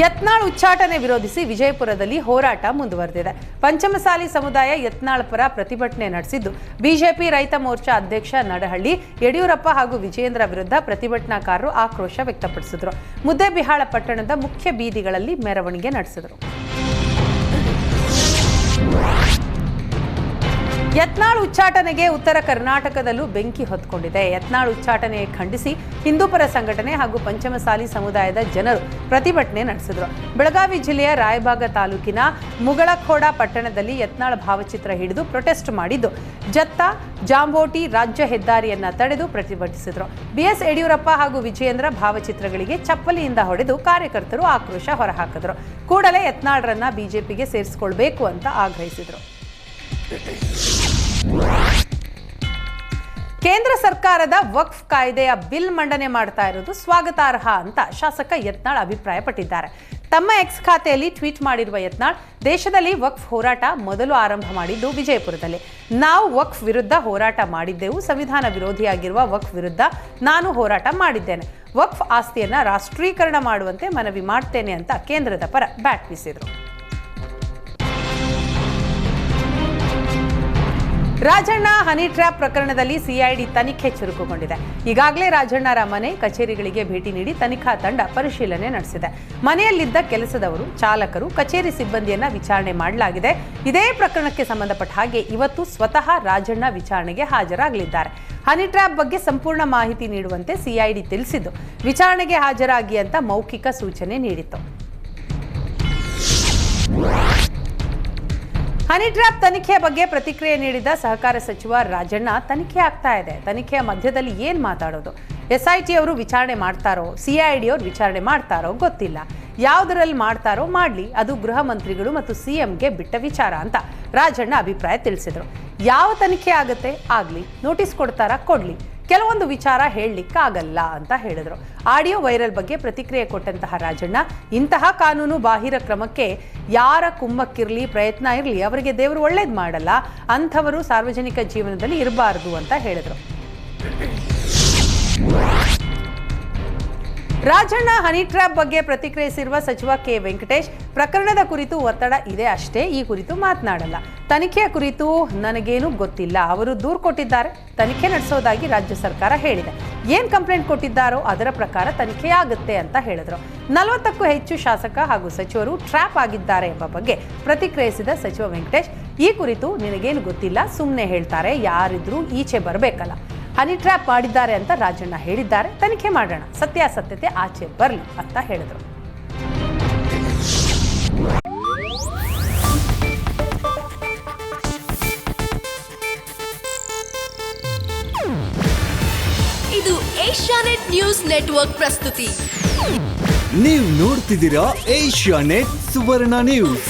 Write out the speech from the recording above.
ಯತ್ನಾಳ್ ಉಚ್ಚಾಟನೆ ವಿರೋಧಿಸಿ ವಿಜಯಪುರದಲ್ಲಿ ಹೋರಾಟ ಮುಂದುವರೆದಿದೆ. ಪಂಚಮಸಾಲಿ ಸಮುದಾಯ ಯತ್ನಾಳ್ ಪರ ಪ್ರತಿಭಟನೆ ನಡೆಸಿದ್ದು. ಬಿಜೆಪಿ ರೈತ ಮೋರ್ಚಾ ಅಧ್ಯಕ್ಷ ನಡಹಳ್ಳಿ, ಯಡಿಯೂರಪ್ಪ ಹಾಗೂ ವಿಜೇಂದ್ರ ವಿರುದ್ಧ ಪ್ರತಿಭಟನಾಕಾರರು ಆಕ್ರೋಶ ವ್ಯಕ್ತಪಡಿಸಿದರು. ಮುದ್ದೆಬಿಹಾಳ ಪಟ್ಟಣದ ಮುಖ್ಯ ಬೀದಿಗಳಲ್ಲಿ ಮೆರವಣಿಗೆ ನಡೆಸಿದರು. ಯತ್ನಾಳ್ ಉಚ್ಚಾಟನೆಗೆ ಉತ್ತರ ಕರ್ನಾಟಕದಲ್ಲೂ ಬೆಂಕಿ ಹೊತ್ಕೊಂಡಿದೆ. ಯತ್ನಾಳ್ ಉಚ್ಚಾಟನೆ ಖಂಡಿಸಿ ಹಿಂದೂಪರ ಸಂಘಟನೆ ಹಾಗೂ ಪಂಚಮಸಾಲಿ ಸಮುದಾಯದ ಜನರು ಪ್ರತಿಭಟನೆ ನಡೆಸಿದರು. ಬೆಳಗಾವಿ ಜಿಲ್ಲೆಯ ರಾಯಬಾಗ ತಾಲೂಕಿನ ಮುಗಳಖೋಡ ಪಟ್ಟಣದಲ್ಲಿ ಯತ್ನಾಳ್ ಭಾವಚಿತ್ರ ಹಿಡಿದು ಪ್ರೊಟೆಸ್ಟ್ ಮಾಡಿದ್ದು, ಜತ್ತ, ಜಾಂಬೋಟಿ ರಾಜ್ಯ ಹೆದ್ದಾರಿಯನ್ನ ತಡೆದು ಪ್ರತಿಭಟಿಸಿದರು. ಬಿಎಸ್ ಯಡಿಯೂರಪ್ಪ ಹಾಗೂ ವಿಜಯೇಂದ್ರ ಭಾವಚಿತ್ರಗಳಿಗೆ ಚಪ್ಪಲಿಯಿಂದ ಹೊಡೆದು ಕಾರ್ಯಕರ್ತರು ಆಕ್ರೋಶ ಹೊರಹಾಕಿದರು. ಕೂಡಲೇ ಯತ್ನಾಳ್ರನ್ನ ಬಿಜೆಪಿಗೆ ಸೇರಿಸಿಕೊಳ್ಬೇಕು ಅಂತ ಆಗ್ರಹಿಸಿದರು. ಕೇಂದ್ರ ಸರ್ಕಾರದ ವಕ್ಫ್ ಕಾಯ್ದೆಯ ಬಿಲ್ ಮಂಡನೆ ಮಾಡ್ತಾ ಇರೋದು ಸ್ವಾಗತಾರ್ಹ ಅಂತ ಶಾಸಕ ಯತ್ನಾಳ್ ಅಭಿಪ್ರಾಯಪಟ್ಟಿದ್ದಾರೆ. ತಮ್ಮ ಎಕ್ಸ್ ಖಾತೆಯಲ್ಲಿ ಟ್ವೀಟ್ ಮಾಡಿರುವ ಯತ್ನಾಳ್, ದೇಶದಲ್ಲಿ ವಕ್ಫ್ ಹೋರಾಟ ಮೊದಲು ಆರಂಭ ಮಾಡಿದ್ದು ವಿಜಯಪುರದಲ್ಲಿ. ನಾವು ವಕ್ಫ್ ವಿರುದ್ಧ ಹೋರಾಟ ಮಾಡಿದ್ದೆವು, ಸಂವಿಧಾನ ವಿರೋಧಿಯಾಗಿರುವ ವಕ್ಫ್ ವಿರುದ್ಧ ನಾನು ಹೋರಾಟ ಮಾಡಿದ್ದೇನೆ. ವಕ್ಫ್ ಆಸ್ತಿಯನ್ನು ರಾಷ್ಟ್ರೀಕರಣ ಮಾಡುವಂತೆ ಮನವಿ ಮಾಡ್ತೇನೆ ಅಂತ ಕೇಂದ್ರದ ಪರ ಬ್ಯಾಟ್ ಬೀಸಿದರು. ರಾಜಣ್ಣ ಹನಿ ಟ್ರ್ಯಾಪ್ ಪ್ರಕರಣದಲ್ಲಿ ಸಿಐಡಿ ತನಿಖೆ ಚುರುಕುಗೊಂಡಿದೆ. ಈಗಾಗಲೇ ರಾಜಣ್ಣರ ಮನೆ ಕಚೇರಿಗಳಿಗೆ ಭೇಟಿ ನೀಡಿ ತನಿಖಾ ತಂಡ ಪರಿಶೀಲನೆ ನಡೆಸಿದೆ. ಮನೆಯಲ್ಲಿದ್ದ ಕೆಲಸದವರು, ಚಾಲಕರು, ಕಚೇರಿ ಸಿಬ್ಬಂದಿಯನ್ನ ವಿಚಾರಣೆ ಮಾಡಲಾಗಿದೆ. ಇದೇ ಪ್ರಕರಣಕ್ಕೆ ಸಂಬಂಧಪಟ್ಟ ಹಾಗೆ ಇವತ್ತು ಸ್ವತಃ ರಾಜಣ್ಣ ವಿಚಾರಣೆಗೆ ಹಾಜರಾಗಲಿದ್ದಾರೆ. ಹನಿ ಟ್ರ್ಯಾಪ್ ಬಗ್ಗೆ ಸಂಪೂರ್ಣ ಮಾಹಿತಿ ನೀಡುವಂತೆ ಸಿಐಡಿ ತಿಳಿಸಿದ್ದು, ವಿಚಾರಣೆಗೆ ಹಾಜರಾಗಿ ಅಂತ ಮೌಖಿಕ ಸೂಚನೆ ನೀಡಿತ್ತು. ಹನಿ ಟ್ರ್ಯಾಪ್ ತನಿಖೆಯ ಬಗ್ಗೆ ಪ್ರತಿಕ್ರಿಯೆ ನೀಡಿದ ಸಹಕಾರ ಸಚಿವ ರಾಜಣ್ಣ ತನಿಖೆ ಆಗ್ತಾ ಇದೆ. ತನಿಖೆಯ ಮಧ್ಯದಲ್ಲಿ ಏನ್ ಮಾತಾಡೋದು? ಎಸ್ಐಟಿ ಅವರು ವಿಚಾರಣೆ ಮಾಡ್ತಾರೋ? ಸಿಐಡಿ ಅವರು ವಿಚಾರಣೆ ಮಾಡ್ತಾರೋ? ಗೊತ್ತಿಲ್ಲ. ಯಾವುದರಲ್ಲಿ ಮಾಡ್ತಾರೋ ಮಾಡಲಿ. ಅದು ಗೃಹ ಮಂತ್ರಿಗಳು ಮತ್ತು ಸಿಎಂಗೆ ಬಿಟ್ಟ ವಿಚಾರ ಅಂತ ರಾಜಣ್ಣ ಅಭಿಪ್ರಾಯ ತಿಳಿಸಿದರು. ಯಾವ ತನಿಖೆ ಆಗುತ್ತೆ? ಆಗ್ಲಿ. ನೋಟಿಸ್ ಕೊಡ್ತಾರಾ? ಕೊಡ್ಲಿ. ಕೆಲವೊಂದು ವಿಚಾರ ಹೇಳಲಿಕ್ಕಾಗಲ್ಲ ಅಂತ ಹೇಳಿದರು. ಆಡಿಯೋ ವೈರಲ್ ಬಗ್ಗೆ ಪ್ರತಿಕ್ರಿಯೆ ಕೊಟ್ಟಂತಹ ರಾಜಣ್ಣ, ಇಂತಹ ಕಾನೂನು ಬಾಹಿರ ಕ್ರಮಕ್ಕೆ ಯಾರ ಕುಂಭಕ್ಕಿರಲಿ ಪ್ರಯತ್ನ ಇರಲಿ, ಅವರಿಗೆ ದೇವರು ಒಳ್ಳೇದು ಮಾಡಲ್ಲ, ಅಂಥವರು ಸಾರ್ವಜನಿಕ ಜೀವನದಲ್ಲಿ ಇರಬಾರದು ಅಂತ ಹೇಳಿದ್ರು. ರಾಜಣ್ಣ ಹನಿ ಟ್ರ್ಯಾಪ್ ಬಗ್ಗೆ ಪ್ರತಿಕ್ರಿಯಿಸಿರುವ ಸಚಿವ ಕೆ ವೆಂಕಟೇಶ್, ಪ್ರಕರಣದ ಕುರಿತು ಒತ್ತಡ ಇದೆ ಅಷ್ಟೇ, ಈ ಕುರಿತು ಮಾತನಾಡಲ್ಲ. ತನಿಖೆಯ ಕುರಿತು ನನಗೇನು ಗೊತ್ತಿಲ್ಲ. ಅವರು ದೂರು ಕೊಟ್ಟಿದ್ದಾರೆ. ತನಿಖೆ ನಡೆಸೋದಾಗಿ ರಾಜ್ಯ ಸರ್ಕಾರ ಹೇಳಿದೆ. ಏನ್ ಕಂಪ್ಲೇಂಟ್ ಕೊಟ್ಟಿದ್ದಾರೋ ಅದರ ಪ್ರಕಾರ ತನಿಖೆಯಾಗುತ್ತೆ ಅಂತ ಹೇಳಿದ್ರು. ನಲವತ್ತಕ್ಕೂ ಹೆಚ್ಚು ಶಾಸಕ ಹಾಗೂ ಸಚಿವರು ಟ್ರ್ಯಾಪ್ ಆಗಿದ್ದಾರೆ ಎಂಬ ಬಗ್ಗೆ ಪ್ರತಿಕ್ರಿಯಿಸಿದ ಸಚಿವ ವೆಂಕಟೇಶ್, ಈ ಕುರಿತು ನಿನಗೇನು ಗೊತ್ತಿಲ್ಲ ಸುಮ್ಮನೆ ಹೇಳ್ತಾರೆ, ಯಾರಿದ್ರೂ ಈಚೆ ಬರಬೇಕಲ್ಲ. ಹನಿ ಟ್ರ್ಯಾಪ್ ಮಾಡಿದ್ದಾರೆ ಅಂತ ರಾಜಣ್ಣ ಹೇಳಿದ್ದಾರೆ. ತನಿಖೆ ಮಾಡೋಣ. ಸತ್ಯಾಸತ್ಯತೆ ಆಚೆ ಬರಲಿ ಅಂತ ಹೇಳಿದರು. ಇದು ಏಷ್ಯಾನೆಟ್ ನ್ಯೂಸ್ ನೆಟ್ವರ್ಕ್ ಪ್ರಸ್ತುತಿ. ನೀವು ನೋಡ್ತಿದ್ದೀರಾ ಏಷ್ಯಾ ನೆಟ್ ಸುವರ್ಣ ನ್ಯೂಸ್.